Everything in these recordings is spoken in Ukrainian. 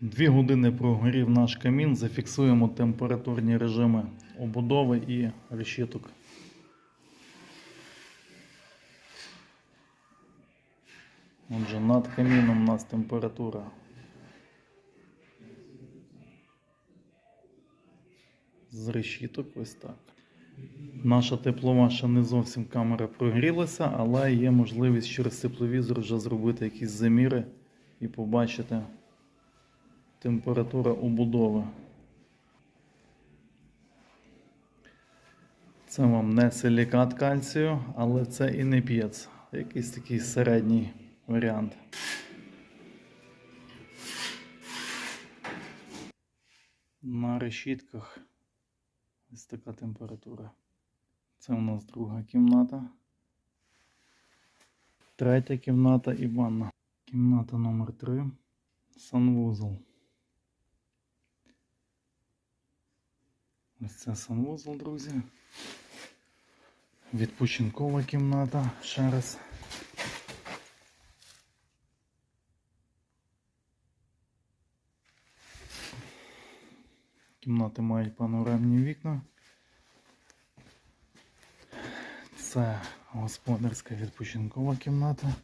Дві години прогорів наш камін. Зафіксуємо температурні режими обудови і решіток. Отже, над каміном у нас температура. З решіток ось так. Наша теплова ще не зовсім камера прогрілася, але є можливість через тепловізор вже зробити якісь заміри і побачити температура убудови. Це вам не силікат кальцію, але це і не п'єц. Якийсь такий середній варіант. На решітках ось така температура. Це у нас друга кімната. Третя кімната і ванна. Кімната номер 3 Санвузол. Ось це санвузол, друзі. Відпочинкова кімната. Ще раз. Кімнати мають панорамні вікна. Це господарська відпочинкова кімната.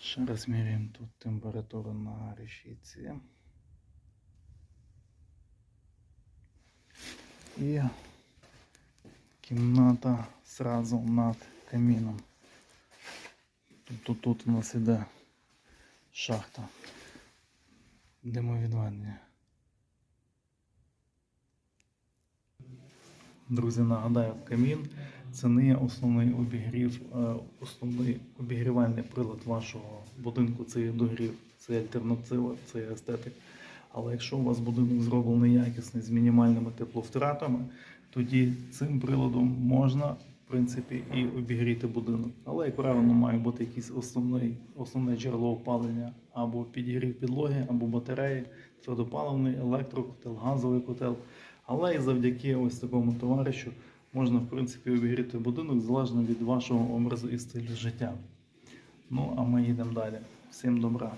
Ще раз міряємо тут температуру на решітці. І кімната зразу над каміном. Тобто тут у нас іде шахта. Димовідведення. Друзі, нагадаю, камін це не основний обігрів, е, основний обігрівальний прилад вашого будинку. Це є догрів, це альтернатива, це є естетик. Але якщо у вас будинок зроблений якісний з мінімальними тепловтратами, тоді цим приладом можна в принципі і обігріти будинок. Але як правило, має бути якийсь основний, основне джерело опалення або підігрів підлоги, або батареї, твердопаливний електрокотел, газовий котел. Але і завдяки ось такому товаришу можна в принципі обігріти будинок залежно від вашого образу і стилю життя. Ну а ми їдемо далі. Всім добра!